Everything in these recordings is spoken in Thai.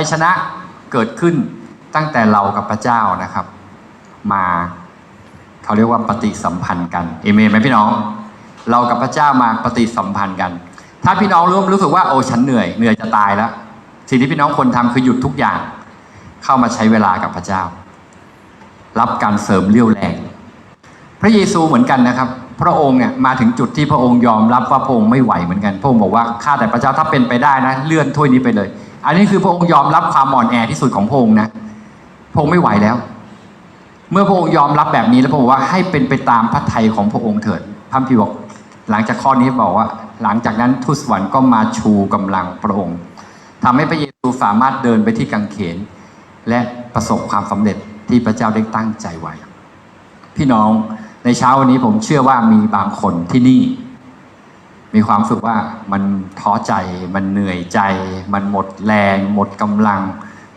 ัยชนะเกิดขึ้นตั้งแต่เรากับพระเจ้านะครับ มาเขาเรียกว่าปฏิสัมพันธ์กันเอเมนไหมพี่น้อง เรากับพระเจ้ามาปฏิสัมพันธ์กัน ถ้าพี่น้องรู้รู้สึกว่าโอ้ฉันเหนื่อยเหนื่อยจะตายแล้วสิ่งที่พี่น้องควรทำคือหยุดทุกอย่าง เข้ามาใช้เวลากับพระเจ้า รับการเสริมเรี่ยวแรง พระเยซูเหมือนกันนะครับ พระองค์เนี่ยมาถึงจุดที่พระองค์ยอมรับว่าพระองค์ไม่ไหวเหมือนกัน พระองค์บอกว่าข้าแต่พระเจ้าถ้าเป็นไปได้นะ เลื่อนถ้วยนี้ไปเลย อันนี้คือพระองค์ยอมรับความอ่อนแอที่สุดของพระองค์นะพระองค์ไม่ไหวแล้ว เมื่อพระองค์ยอมรับแบบนี้แล้วพระองค์ว่าให้เป็นไปตามพระทัยของพระองค์เถิดพระคัมภีร์บอกหลังจากข้อนี้บอกว่า หลังจากนั้นทูตสวรรค์ก็มาชูกำลังพระองค์ทำให้พระเยซูสามารถเดินไปที่กังเขน และประสบความสำเร็จที่พระเจ้าได้ตั้งใจไว้ พี่น้องในเช้าวันนี้ผมเชื่อว่ามีบางคนที่นี่ มีความรู้สึกว่ามันท้อใจ มันเหนื่อยใจ มันหมดแรง หมดกำลัง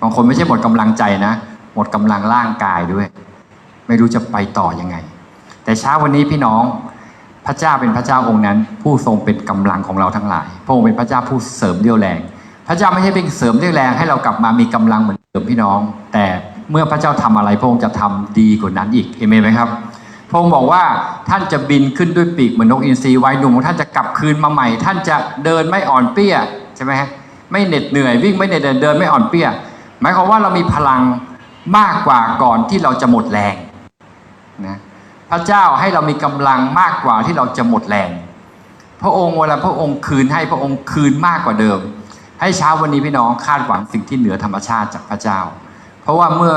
บางคนไม่ใช่หมดกำลังใจนะ หมดกำลังร่างกายด้วย ไม่รู้จะไปต่อยังไง แต่เช้าวันนี้พี่น้องพระเจ้าเป็นพระเจ้าองค์นั้น ผู้ทรงเป็นกำลังของเราทั้งหลาย พระองค์เป็นพระเจ้าผู้เสริมเรี่ยวแรง พระเจ้าไม่ใช่เป็นเสริมเรี่ยวแรงให้เรากลับมามีกำลังเหมือนเดิมพี่น้อง แต่เมื่อพระเจ้าทำอะไรพระองค์จะทำดีกว่านั้นอีกเอเมนไหมครับ พระองค์บอกว่าท่านจะบินขึ้นด้วยปีกเหมือนนกอินทรีไว้หนุ่มท่านจะกลับคืนมาใหม่ ท่านจะเดินไม่อ่อนเปี้ยใช่ไหมฮะไม่เหน็ดเหนื่อยวิ่งไม่เหน็ดเหนื่อยเดินไม่อ่อนเปี้ย หมายความว่าเรามีพลังมากกว่าก่อนที่เราจะหมดแรงนะพระเจ้าให้เรามีกำลังมากกว่าที่เราจะหมดแรง พระองค์เวลาพระองค์คืนให้พระองค์คืนมากกว่าเดิม ให้เช้าวันนี้พี่น้องคาดหวังสิ่งที่เหนือธรรมชาติจากพระเจ้า เพราะว่าเมื่อ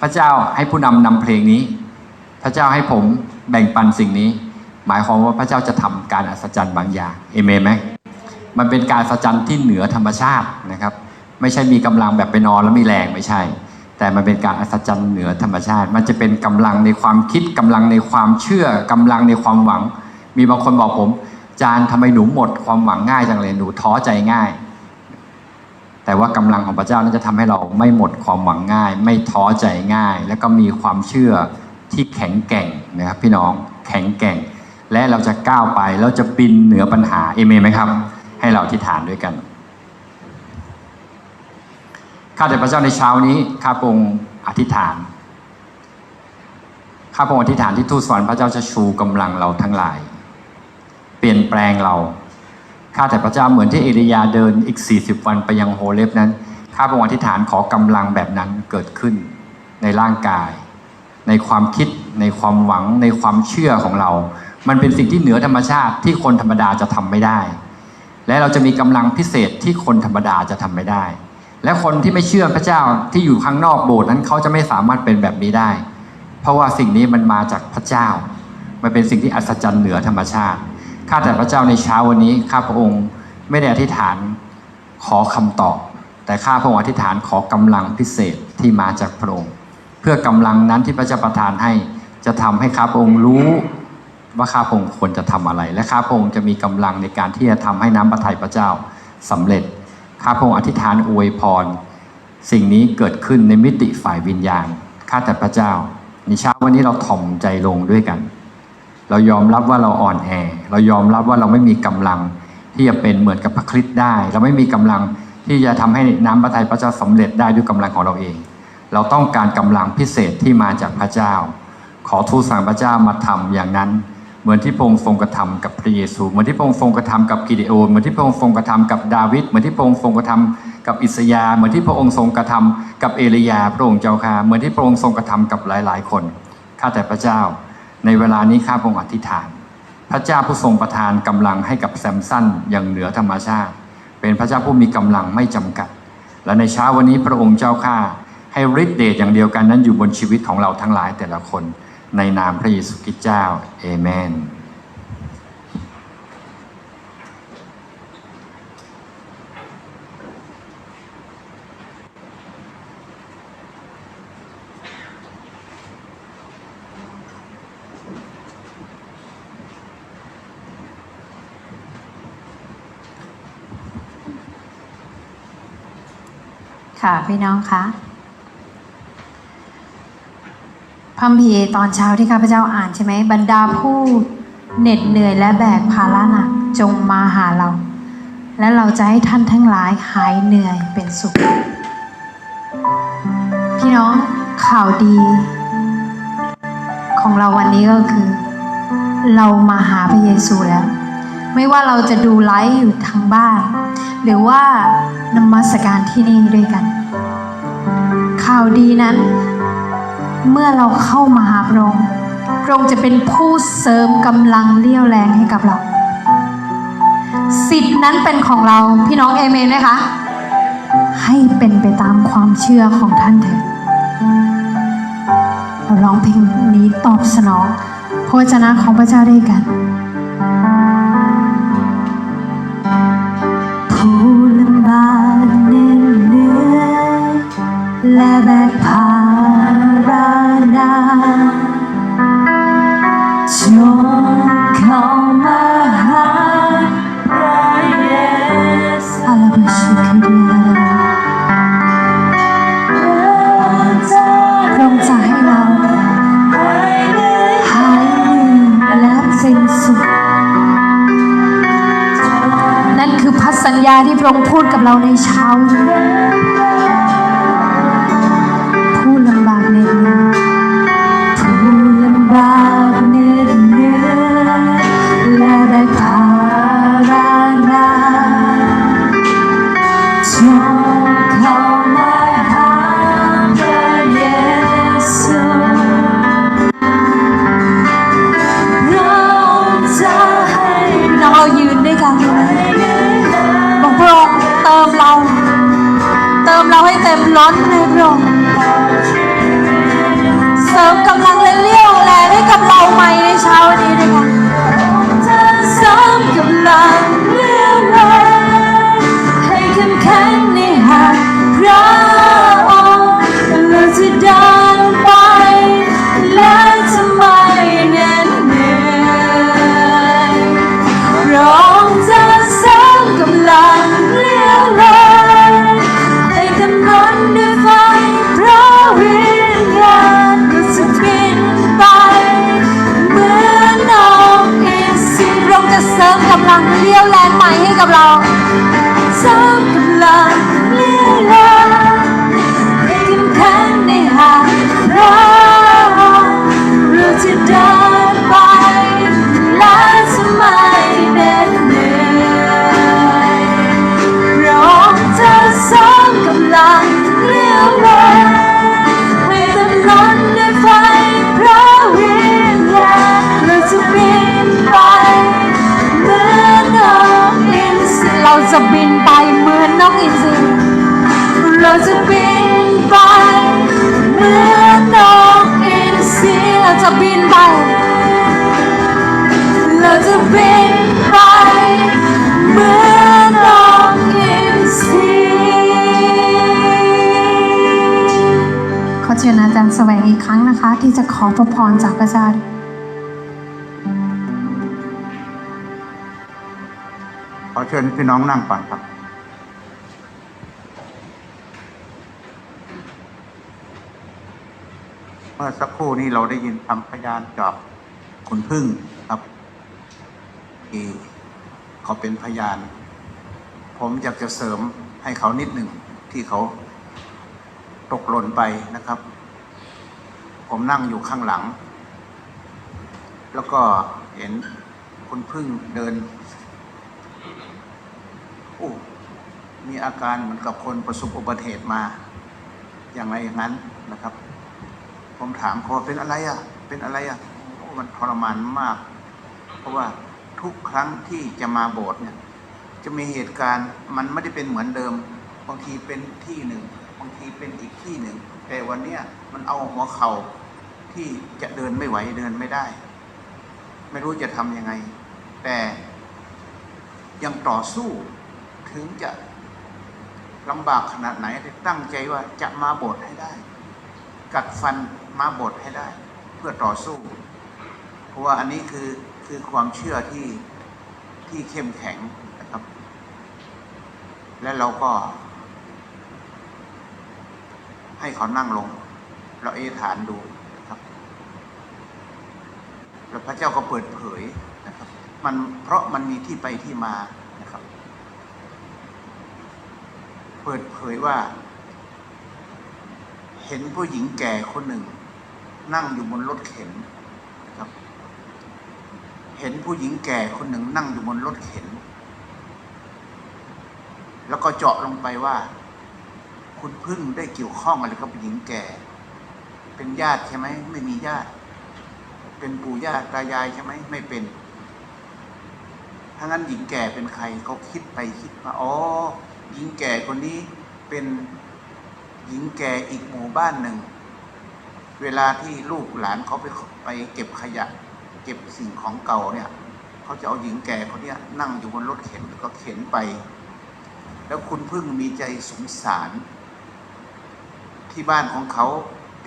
พระเจ้าให้ผู้นำนำเพลงนี้ ระเจ้าให้ผมแบ่งปันสิ่งนี้ หมายความว่าพระเจ้าจะทำการอัศจรรย์บางอย่างเอเมนไหมมันเป็นการอัศจรรย์ที่เหนือธรรมชาตินะครับ ไม่ใช่มีกำลังแบบไปนอนแล้วมีแรงไม่ใช่ แต่มันเป็นการอัศจรรย์เหนือธรรมชาติ มันจะเป็นกำลังในความคิดกำลังในความเชื่อกำลังในความหวัง มีบางคนบอกผม จานทำไมหนูหมดความหวังง่ายจังเลยหนูท้อใจง่ายแต่ว่ากำลังของพระเจ้านั้นจะทำให้เราไม่หมดความหวังง่าย ไม่ท้อใจง่าย และก็มีความเชื่อ ที่แข็งแกร่งนะครับพี่น้องแข็งแกร่ง และเราจะก้าวไปแล้วจะบินเหนือปัญหาเอเมนไหมครับ ให้เราอธิษฐานด้วยกันข้าแต่พระเจ้าในเช้านี้ข้าพงค์อธิษฐานข้าพงค์อธิษฐานที่ทูตสวรรค์พระเจ้าจะชูกำลังเราทั้งหลาย เปลี่ยนแปลงเราข้าแต่พระเจ้าเหมือนที่เอลียาเดินอีก 40 วันไปยังโฮเลฟนั้นข้าพงค์อธิษฐานขอกำลังแบบนั้นเกิดขึ้นในร่างกาย ในความคิด ในความหวัง ในความเชื่อของเรา มันเป็นสิ่งที่เหนือธรรมชาติที่คนธรรมดาจะทำไม่ได้ และเราจะมีกำลังพิเศษที่คนธรรมดาจะทำไม่ได้ และคนที่ไม่เชื่อพระเจ้าที่อยู่ข้างนอกโบสถ์นั้นเขาจะไม่สามารถเป็นแบบนี้ได้ เพราะว่าสิ่งนี้มันมาจากพระเจ้า มันเป็นสิ่งที่อัศจรรย์เหนือธรรมชาติข้าแต่พระเจ้าในเช้าวันนี้ข้าพระองค์ไม่ได้อธิษฐานขอคำตอบ แต่ข้าพระองค์อธิษฐานขอกำลังพิเศษที่มาจากพระองค์ พื่อกำลังนั้นที่พระเจ้าประทานให้จะทำให้ข้าพระองค์รู้ว่าข้าพระองค์ควรจะทำอะไร และข้าพระองค์จะมีกำลังในการที่จะทำให้น้ำพระทัยพระเจ้าสำเร็จข้าพระองค์อธิษฐานอวยพร สิ่งนี้เกิดขึ้นในมิติฝ่ายวิญญาณข้าแต่พระเจ้าในเช้าวันนี้เราถ่อมใจลงด้วยกัน เรายอมรับว่าเราอ่อนแอ เรายอมรับว่าเราไม่มีกำลังที่จะเป็นเหมือนกับพระคริสต์ได้ เราไม่มีกำลังที่จะทำให้น้ำพระทัยพระเจ้าสำเร็จได้ด้วยกำลังของเราเอง เราต้องการกำลังพิเศษที่มาจากพระเจ้า ขอทูตสั่งพระเจ้ามาทำอย่างนั้น เหมือนที่พระองค์ทรงกระทำกับพระเยซู เหมือนที่พระองค์ทรงกระทำกับกิเดโอนเหมือนที่พระองค์ทรงกระทำกับดาวิดเหมือนที่พระองค์ทรงกระทำกับอิสยาเหมือนที่พระองค์ทรงกระทำกับเอลียาพระองค์เจ้าค่ะเหมือนที่พระองค์ทรงกระทำกับหลาย ๆ คนข้าแต่พระเจ้า ในเวลานี้ข้าพระองค์อธิษฐาน พระเจ้าผู้ทรงประทานกำลังให้กับแซมสันอย่างเหนือธรรมชาติ เป็นพระเจ้าผู้มีกำลังไม่จำกัด และในเช้าวันนี้พระองค์เจ้าข้า ให้ฤทธิ์เดชอย่างเดียวกันนั้นอยู่บนชีวิตของเราทั้งหลายแต่ละคนในนามพระเยซูคริสต์เจ้าเอเมนค่ะพี่น้องคะ พระคัมภีตอนเช้าที่ข้าพเจ้าอ่านใช่ไหมบรรดาผู้เหน็ดเหนื่อยและแบกภาระหนักจงมาหาเรา และเราจะให้ท่านทั้งหลายหายเหนื่อยเป็นสุข พี่น้องข่าวดี ของเราวันนี้ก็คือ เรามาหาพระเยซูแล้ว ไม่ว่าเราจะดูไลฟ์อยู่ทางบ้าน หรือว่านมัสการที่นี่ด้วยกัน ข่าวดีนั้น เมื่อเราเข้ามาหาพระองค์พระองค์จะเป็นผู้เสริมกำลังเลี้ยวแรงให้กับเรา สิทธินั้นเป็นของเราพี่น้องเอเมนไหมคะ ให้เป็นไปตามความเชื่อของท่านเถิดเราร้องเพลงนี้ตอบสนองพระวจนะของพระเจ้าด้วยกันผู้ลำบากเหนื่อยและแบก นั่นคือพันสัญญาที่พระองค์พูดกับเราในเช้านี้ ให้กับเรา ขอพระพรจาระเจ้าขอเชิญพี่น้องนั่งก่อนครับ เมื่อสักครู่นี้เราได้ยินคำพยานจากคุณพึ่งครับที่เขาเป็นพยาน ผมอยากจะเสริมให้เขานิดหนึ่งที่เขาตกหล่นไปนะครับ ผมนั่งอยู่ข้างหลัง แล้วก็เห็นคุณพึ่งเดินโอ้มีอาการเหมือนกับคนประสบอุบัติเหตุมา อย่างไรอย่างนั้นนะครับ ผมถามเขาเป็นอะไรอะ เป็นอะไรอะมันทรมานมาก เพราะว่าทุกครั้งที่จะมาโบสถ์เนี่ย จะมีเหตุการณ์มันไม่ได้เป็นเหมือนเดิม บางทีเป็นที่หนึ่ง บางทีเป็นอีกที่หนึ่ง แต่วันเนี้ยมันเอาหัวเข่าที่จะเดินไม่ไหวเดินไม่ได้ ไม่รู้จะทำยังไง แต่ยังต่อสู้ถึงจะลำบากขนาดไหนตั้งใจว่าจะมาโบสถ์ให้ได้ กัดฟันมาโบสถ์ให้ได้ เพื่อต่อสู้ เพราะว่าอันนี้คือคือความเชื่อที่ที่เข้มแข็งนะครับ และเราก็ ให้เขานั่งลง เราเอฐานดู แล้วพระเจ้าก็เปิดเผยนะครับมันเพราะมันมีที่ไปที่มานะครับ เปิดเผยว่า เห็นผู้หญิงแก่คนหนึ่ง นั่งอยู่บนรถเข็นนะครับ เห็นผู้หญิงแก่คนหนึ่งนั่งอยู่บนรถเข็น แล้วก็เจาะลงไปว่า คุณพึ่งได้เกี่ยวข้องอะไรกับผู้หญิงแก่ เป็นญาติใช่ไหมไม่มีญาติ เป็นปู่ย่าตายายใช่ไหมไม่เป็น ถ้างั้นหญิงแก่เป็นใครเขาคิดไปคิดมาอ๋อหญิงแก่คนนี้เป็นหญิงแก่อีกหมู่บ้านหนึ่ง เวลาที่ลูกหลานเขาไปไปเก็บขยะ เก็บสิ่งของเก่าเนี่ยเขาจะเอาหญิงแก่คนนี้นั่งอยู่บนรถเข็นแล้วก็เข็นไป แล้วคุณพึ่งมีใจสงสาร ที่บ้านของเขา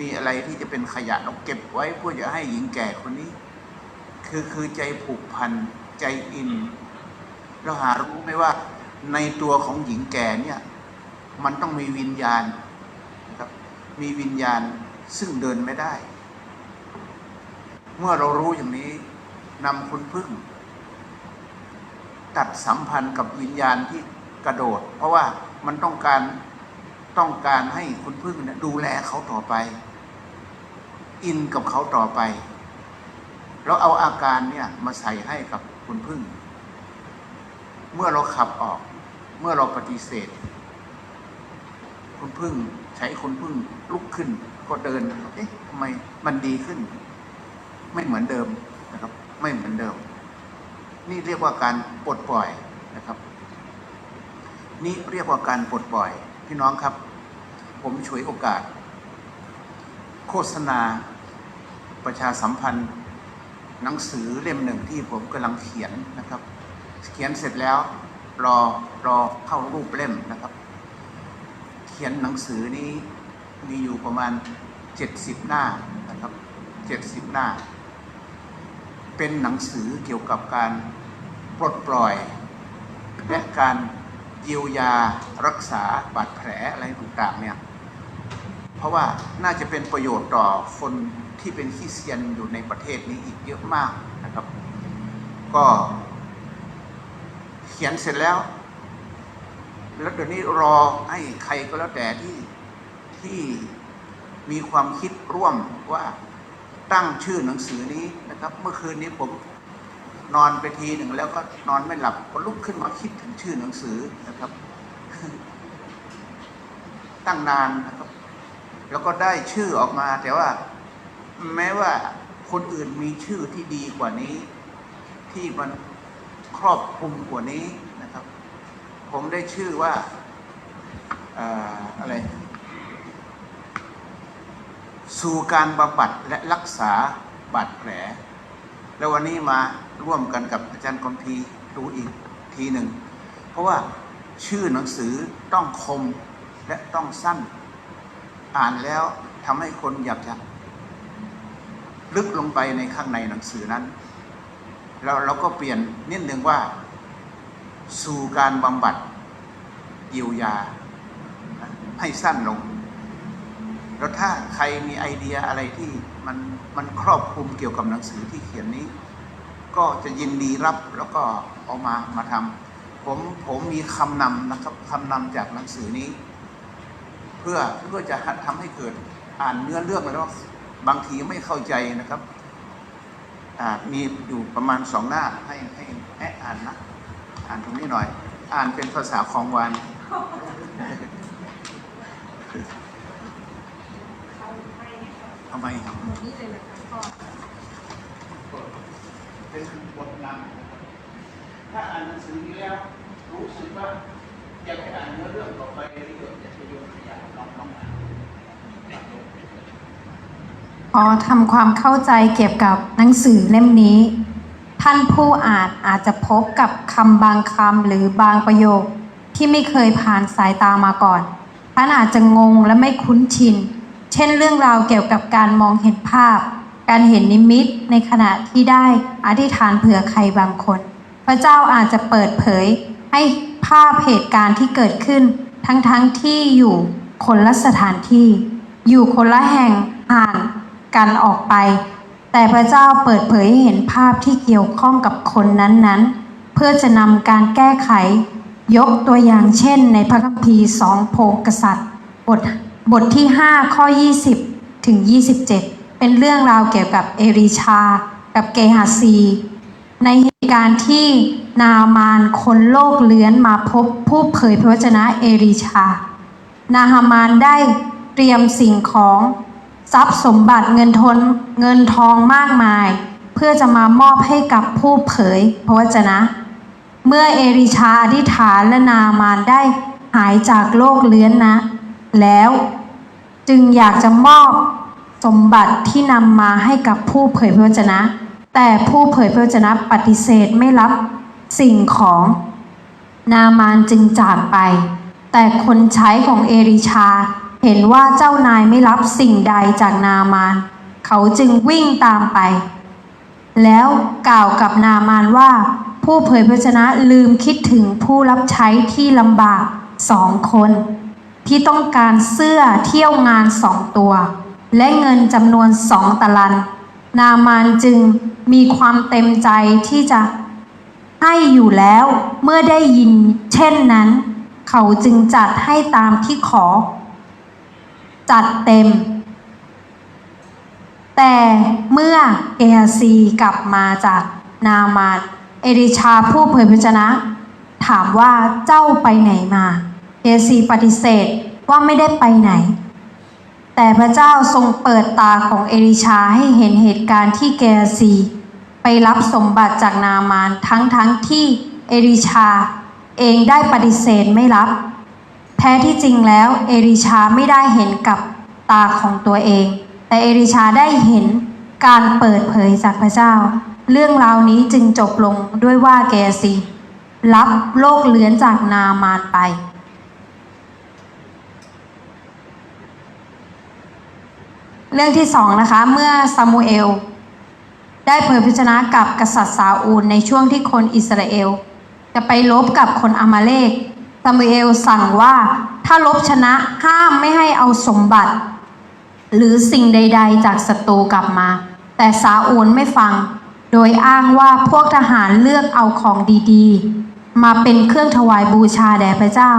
มีอะไรที่จะเป็นขยะเราเก็บไว้เพื่อจะให้หญิงแก่คนนี้ คือคือใจผูกพันใจอิน เราหารู้ไหมว่า ในตัวของหญิงแก่เนี่ย มันต้องมีวิญญาณนะครับ มีวิญญาณซึ่งเดินไม่ได้ เมื่อเรารู้อย่างนี้นำคุณพึ่ง ตัดสัมพันธ์กับวิญญาณที่กระโดด เพราะว่ามันต้องการต้องการให้คุณพึ่งเนี่ยดูแลเขาต่อไป อินกับเขาต่อไป เราเอาอาการเนี่ยมาใส่ให้กับคุณพึ่ง เมื่อเราขับออก เมื่อเราปฏิเสธ คุณพึ่งใช้คุณพึ่งลุกขึ้น ก็เดินเอ๊ะทำไมมันดีขึ้น ไม่เหมือนเดิมนะครับ ไม่เหมือนเดิม นี่เรียกว่าการปลดปล่อยนะครับ นี่เรียกว่าการปลดปล่อย พี่น้องครับ ผมฉวยโอกาส โฆษณา ประชาสัมพันธ์หนังสือเล่มหนึ่งที่ผมกำลังเขียนนะครับ เขียนเสร็จแล้วรอรอเข้ารูปเล่มนะครับ เขียนหนังสือนี้มีอยู่ประมาณเจ็ดสิบหน้านะครับเจ็ดสิบหน้า เป็นหนังสือเกี่ยวกับการปลดปล่อย และการเยียวยารักษาบาดแผลอะไรต่างๆเนี่ยเพราะว่าน่าจะเป็นประโยชน์ต่อคน ที่เป็นคริสเตียนอยู่ในประเทศนี้อีกเยอะมากนะครับ ก็เขียนเสร็จแล้ว แล้วเดี๋ยวนี้รอให้ใครก็แล้วแต่ที่ที่มีความคิดร่วมว่าตั้งชื่อหนังสือนี้นะครับ เมื่อคืนนี้ผมนอนไปทีหนึ่งแล้วก็นอนไม่หลับก็ลุกขึ้นมาคิดถึงชื่อหนังสือนะครับ ตั้งนานนะครับ แล้วก็ได้ชื่อออกมาแต่ว่า แม้ว่าคนอื่นมีชื่อที่ดีกว่านี้ ที่มันครอบคลุมกว่านี้นะครับ ผมได้ชื่อว่าอ่อะไร สู่การบำบัดและรักษาบาดแผล แล้ววันนี้มาร่วมกันกับอาจารย์คอมพีร์ดูอีกทีหนึ่ง เพราะว่าชื่อหนังสือต้องคมและต้องสั้น อ่านแล้วทำให้คนอยากจะ ลึกลงไปในข้างในหนังสือนั้น เราเราก็เปลี่ยนนิดนึงว่า สู่การบำบัดเยียวยา ให้สั้นลง แล้วถ้าใครมีไอเดียอะไรที่มันมันครอบคลุมเกี่ยวกับหนังสือที่เขียนนี้ ก็จะยินดีรับแล้วก็เอามามาทำผมผมมีคำนำนะครับคำนำจากหนังสือนี้ เพื่อเพื่อจะทำให้เกิดอ่านเนื้อเรื่องแล้ว บางทีไม่เข้าใจนะครับมีอยู่ประมาณสองหน้าให้ให้ให้อ่านนะ อ่านตรงนี้หน่อย อ่านเป็นภาษาของวานทำไมครับเป็นบทนำถ้าอ่านหนังสือนี้แล้ว รู้สึกว่าอยากจะอ่านเนื้อเรื่องต่อไปเรื่อยๆอยากจะโยนขยายลองลองอ่าน ขอทำความเข้าใจเกี่ยวกับหนังสือเล่มนี้ ท่านผู้อ่านอาจจะพบกับคำบางคำหรือบางประโยคที่ไม่เคยผ่านสายตามาก่อน ท่านอาจจะงงและไม่คุ้นชิน เช่นเรื่องราวเกี่ยวกับการมองเห็นภาพ การเห็นนิมิตในขณะที่ได้อธิษฐานเผื่อใครบางคน พระเจ้าอาจจะเปิดเผยให้ภาพเหตุการณ์ที่เกิดขึ้น ทั้งๆทที่อยู่คนละสถานที่ อยู่คนละแห่งห่าง กันออกไป แต่พระเจ้าเปิดเผยให้เห็นภาพที่เกี่ยวข้องกับคนนั้นๆ เพื่อจะนำการแก้ไข ยกตัวอย่างเช่น ในพระคัมภีร์สองโพกษัตริย์บทบทที่ 5 ข้อ 20 ถึง 27 เป็นเรื่องราวเกี่ยวกับเอริชา กับเกฮาซี ในเหตุการณ์ที่นามานคนโลกเลื้อนมาพบผู้เผยพระวจนะเอริชา นาฮามานได้เตรียมสิ่งของ ทรัพย์สมบัติเงินทนเงินทองมากมาย เพื่อจะมามอบให้กับผู้เผยพระวจนะ เมื่อเอริชาอธิษฐานและนามานได้หายจากโรคเลื้อนนะ แล้วจึงอยากจะมอบสมบัติที่นำมาให้กับผู้เผยพระวจนะ แต่ผู้เผยพระวจนะปฏิเสธไม่รับสิ่งของนามานจึงจากไป แต่คนใช้ของเอริชา เห็นว่าเจ้านายไม่รับสิ่งใดจากนามาน เขาจึงวิ่งตามไป แล้วกล่าวกับนามานว่า ผู้เผยพระวจนะลืมคิดถึงผู้รับใช้ที่ลำบากสองคน ที่ต้องการเสื้อเที่ยวงานสองตัว และเงินจำนวนสองตะลัน นามานจึงมีความเต็มใจที่จะให้อยู่แล้วเมื่อได้ยินเช่นนั้น เขาจึงจัดให้ตามที่ขอ จัดเต็ม แต่เมื่อเอฮาซีกลับมาจากนามานเอริชาผู้เผยพระวจนะ ถามว่าเจ้าไปไหนมาเอซีปฏิเสธว่าไม่ได้ไปไหน แต่พระเจ้าทรงเปิดตาของเอลิชาให้เห็นเหตุการณ์ที่เกฮาซี ไปรับสมบัติจากนามานทั้งทั้งๆที่เอลิชาเองได้ปฏิเสธไม่รับ แท้ที่จริงแล้วเอลิชาไม่ได้เห็นกับตาของตัวเอง แต่เอลิชาได้เห็นการเปิดเผยจากพระเจ้า เรื่องราวนี้จึงจบลงด้วยว่าเกซีรับโลกเลื้อนจากนามานไป เรื่องที่สองนะคะ เมื่อซามูเอล ได้เผยพระชนะกับกษัตริย์ซาอูลในช่วงที่คนอิสราเอล จะไปลบกับคนอามาเลก ซามูเอลสั่งว่าถ้าลบชนะห้ามไม่ให้เอาสมบัติ หรือสิ่งใด ๆ จากศัตรูกลับมา แต่ซาอูลไม่ฟัง โดยอ้างว่าพวกทหารเลือกเอาของดีๆ มาเป็นเครื่องถวายบูชาแด่พระเจ้า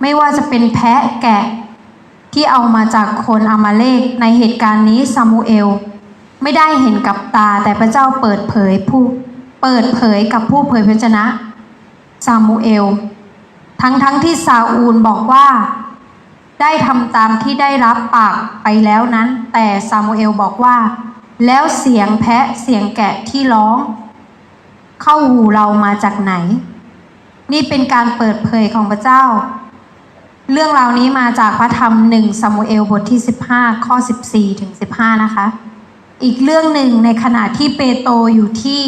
ไม่ว่าจะเป็นแพะแกะ ที่เอามาจากคนอามาเลกในเหตุการณ์นี้ซามูเอล ไม่ได้เห็นกับตาแต่พระเจ้าเปิดเผยผู้เปิดเผยกับผู้เผยพระชนะซามูเอล ทั้งทั้งที่ซาอูลบอกว่า ได้ทำตามที่ได้รับปากไปแล้วนั้น แต่ซามูเอลบอกว่า แล้วเสียงแพะเสียงแกะที่ร้อง เข้าหูเรามาจากไหน นี่เป็นการเปิดเผยของพระเจ้า เรื่องราวนี้มาจากพระธรรมหนึ่งซามูเอลบทที่ 15 ข้อ 14 ถึง 15 นะคะ อีกเรื่องหนึ่งในขณะที่เปโตอยู่ที่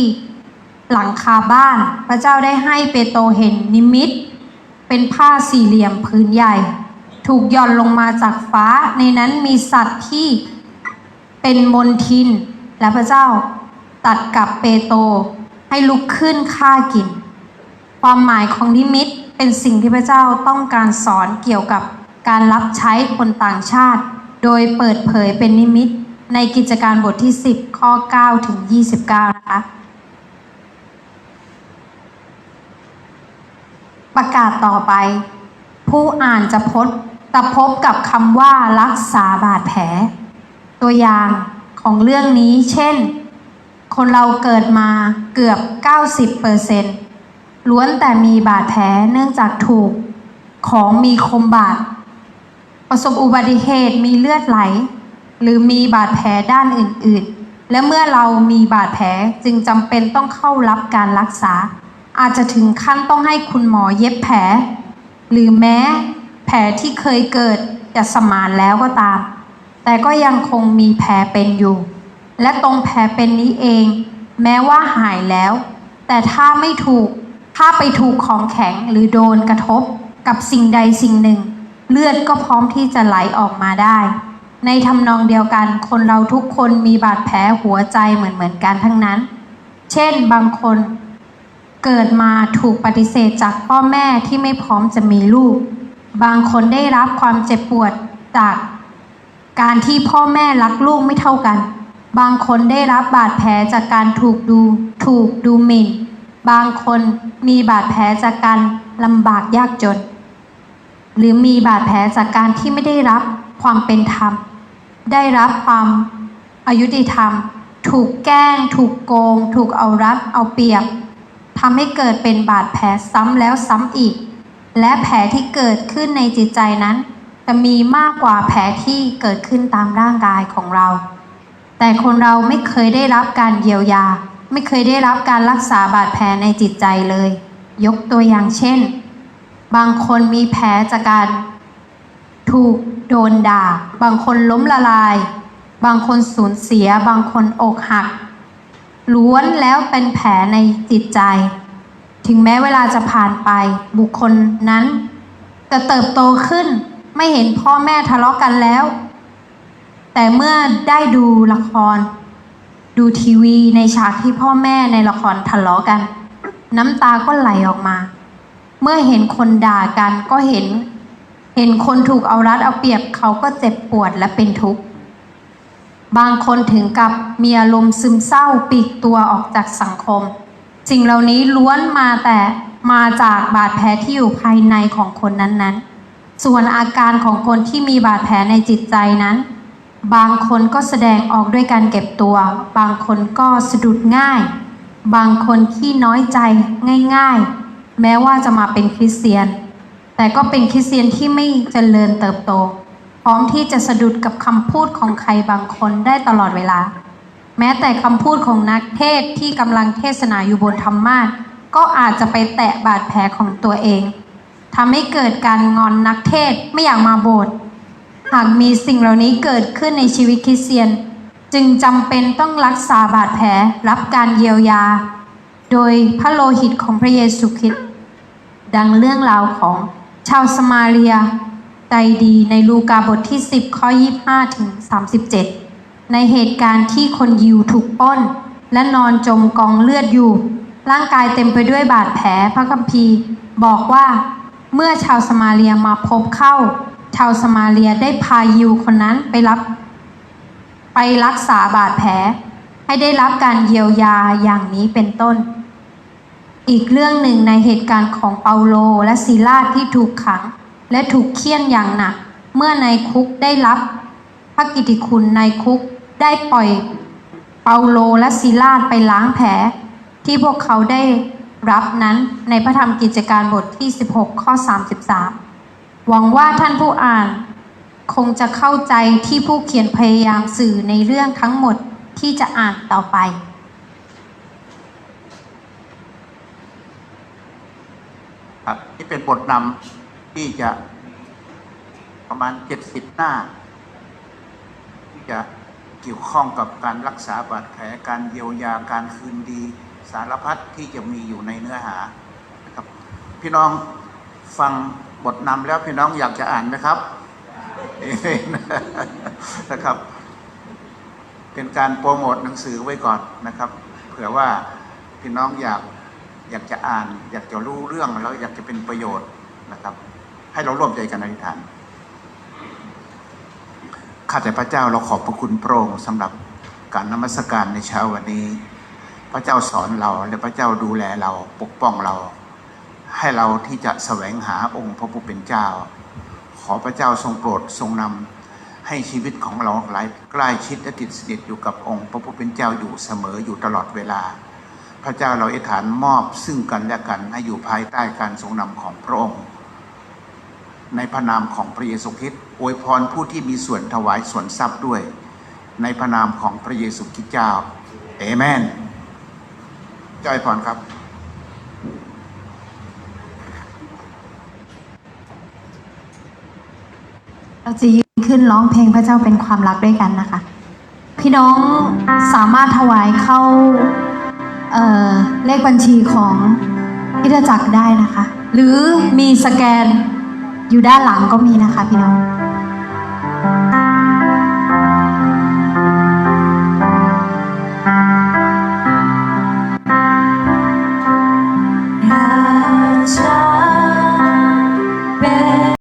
หลังคาบ้าน พระเจ้าได้ให้เปโตเห็นนิมิต เป็นผ้าสี่เหลี่ยมผืนใหญ่ ถูกย่อนลงมาจากฟ้า ในนั้นมีสัตว์ที่เป็นมนทิน และพระเจ้าตัดกับเปโตรให้ลุกขึ้นฆ่ากิน ความหมายของนิมิตเป็นสิ่งที่พระเจ้าต้องการสอนเกี่ยวกับการรับใช้คนต่างชาติ โดยเปิดเผยเป็นนิมิตในกิจการบทที่ 10 ข้อ 9 ถึง 29 นะคะ ประกาศต่อไป ผู้อ่านจะพบจะพบกับคำว่ารักษาบาดแผล ตัวอย่างของเรื่องนี้เช่น คนเราเกิดมาเกือบ 90%เปอร์เซนต์ล้วนแต่มีบาดแผลเนื่องจากถูกของมีคมบาดประสบอุบัติเหตุมีเลือดไหล หรือมีบาดแผลด้านอื่น ๆ และเมื่อเรามีบาดแผลจึงจำเป็นต้องเข้ารับการรักษา อาจจะถึงขั้นต้องให้คุณหมอเย็บแผล หรือแม้แผลที่เคยเกิดจะสมานแล้วก็ตาม แต่ก็ยังคงมีแผลเป็นอยู่ และตรงแผลเป็นนี้เอง แม้ว่าหายแล้ว แต่ถ้าไม่ถูกถ้าไปถูกของแข็งหรือโดนกระทบกับสิ่งใดสิ่งหนึ่ง เลือดก็พร้อมที่จะไหลออกมาได้ ในทำนองเดียวกันคนเราทุกคนมีบาดแผลหัวใจเหมือนเหมือนกันทั้งนั้น เช่นบางคน เกิดมาถูกปฏิเสธจากพ่อแม่ที่ไม่พร้อมจะมีลูก บางคนได้รับความเจ็บปวดจากการที่พ่อแม่รักลูกไม่เท่ากัน บางคนได้รับบาดแผลจากการถูกดูถูกดูหมิ่น บางคนมีบาดแผลจากการลำบากยากจน หรือมีบาดแผลจากการที่ไม่ได้รับความเป็นธรรม ได้รับความอายุติธรรม ถูกแกล้ง ถูกโกง ถูกเอารัดเอาเปรียบ ทำให้เกิดเป็นบาดแผลซ้ำแล้วซ้ำอีก และแผลที่เกิดขึ้นในจิตใจนั้น จะมีมากกว่าแผลที่เกิดขึ้นตามร่างกายของเรา แต่คนเราไม่เคยได้รับการเยียวยา ไม่เคยได้รับการรักษาบาดแผลในจิตใจเลย ยกตัวอย่างเช่น บางคนมีแผลจากการถูกโดนด่า บางคนล้มละลาย บางคนสูญเสีย บางคนอกหัก ล้วนแล้วเป็นแผลในจิตใจ ถึงแม้เวลาจะผ่านไป บุคคลนั้นจะเติบโตขึ้น ไม่เห็นพ่อแม่ทะเลาะกันแล้ว แต่เมื่อได้ดูละคร ดูทีวีในฉากที่พ่อแม่ในละครทะเลาะกัน น้ำตาก็ไหลออกมา เมื่อเห็นคนด่ากันก็เห็น เห็นคนถูกเอารัดเอาเปรียบเขาก็เจ็บปวดและเป็นทุกข์ บางคนถึงกับมีอารมณ์ซึมเศร้าปีกตัวออกจากสังคม สิ่งเหล่านี้ล้วนมาแต่มาจากบาดแผลที่อยู่ภายในของคนนั้นๆ ส่วนอาการของคนที่มีบาดแผลในจิตใจนั้น บางคนก็แสดงออกด้วยการเก็บตัว บางคนก็สะดุดง่าย บางคนที่น้อยใจง่ายๆ แม้ว่าจะมาเป็นคริสเตียน แต่ก็เป็นคริสเตียนที่ไม่เจริญเติบโต ร้อมที่จะสะดุดกับคำพูดของใครบางคนได้ตลอดเวลา แม้แต่คำพูดของนักเทศที่กำลังเทศนาอยู่บนธรรมาสก็อาจจะไปแตะบาดแผลของตัวเองทำให้เกิดการงอนนักเทศไม่อยากมาโบสถ์หากมีสิ่งเหล่านี้เกิดขึ้นในชีวิตคริสเตียน จึงจำเป็นต้องรักษาบาดแผลรับการเยียวยา โดยพระโลหิตของพระเยซูคริสต์ดังเรื่องราวของชาวสมาเรีย ใจดีในลูกาบทที่ 10 ข้อ 25 ถึง 37 ในเหตุการณ์ที่คนยิวถูกป้น และนอนจมกองเลือดอยู่ ร่างกายเต็มไปด้วยบาดแผลพระคัมภีร์ บอกว่า เมื่อชาวสมาเรียมาพบเข้า ชาวสมาเรียได้พายิวคนนั้นไปรับ ไปรักษาบาดแผล ให้ได้รับการเยียวยาอย่างนี้เป็นต้น อีกเรื่องหนึ่งในเหตุการณ์ของเปาโลและซีลาที่ถูกขัง และถูกเคี่ยนอย่างหนัก เมื่อในคุกได้รับ พระกิติคุณในคุกได้ปล่อยเปาโลและซีลาสไปล้างแผล ที่พวกเขาได้รับนั้นในพระธรรมกิจการบทที่ 16 ข้อ 33 หวังว่าท่านผู้อ่านคงจะเข้าใจที่ผู้เขียนพยายามสื่อในเรื่องทั้งหมดที่จะอ่านต่อไป ครับนี่เป็นบทนำ ที่จะประมาณเจ็ดสิบหน้า ที่จะเกี่ยวข้องกับการรักษาบาดแผลการเยียวยาการคืนดีสารพัดที่จะมีอยู่ในเนื้อหานะครับ พี่น้องฟังบทนำแล้วพี่น้องอยากจะอ่านไหมครับนะครับ เป็นการโปรโมทหนังสือไว้ก่อนนะครับ เผื่อว่าพี่น้องอยากอยากจะอ่าน อยากจะรู้เรื่องแล้วอยากจะเป็นประโยชน์นะครับ ให้เราร่วมใจกันอธิษฐานข้าแต่พระเจ้าเราขอบพระคุณพระองค์สำหรับการนมัสการในเช้าวันนี้ พระเจ้าสอนเราและพระเจ้าดูแลเราปกป้องเรา ให้เราที่จะแสวงหาองค์พระผู้เป็นเจ้า ขอพระเจ้าทรงโปรดทรงนำให้ชีวิตของเราหลายใกล้ชิดและติดสนิทอยู่กับองค์พระผู้เป็นเจ้าอยู่เสมออยู่ตลอดเวลา พระเจ้าเราอธิษฐานมอบซึ่งกันและกันให้อยู่ภายใต้การทรงนำของพระองค์ ในพระนามของพระเยซูคริสต์อวยพรผู้ที่มีส่วนถวายส่วนทรัพย์ด้วย ในพระนามของพระเยซูคริสต์เจ้าเอเมนจอยพรครับเราจะยืนขึ้นร้องเพลงพระเจ้าเป็นความรักด้วยกันนะคะ พี่น้องสามารถถวายเข้าเเลขบัญชีของพิทจักรได้นะคะ หรือมีสแกน อยู่ด้านหลังก็มีนะคะพี่น้อง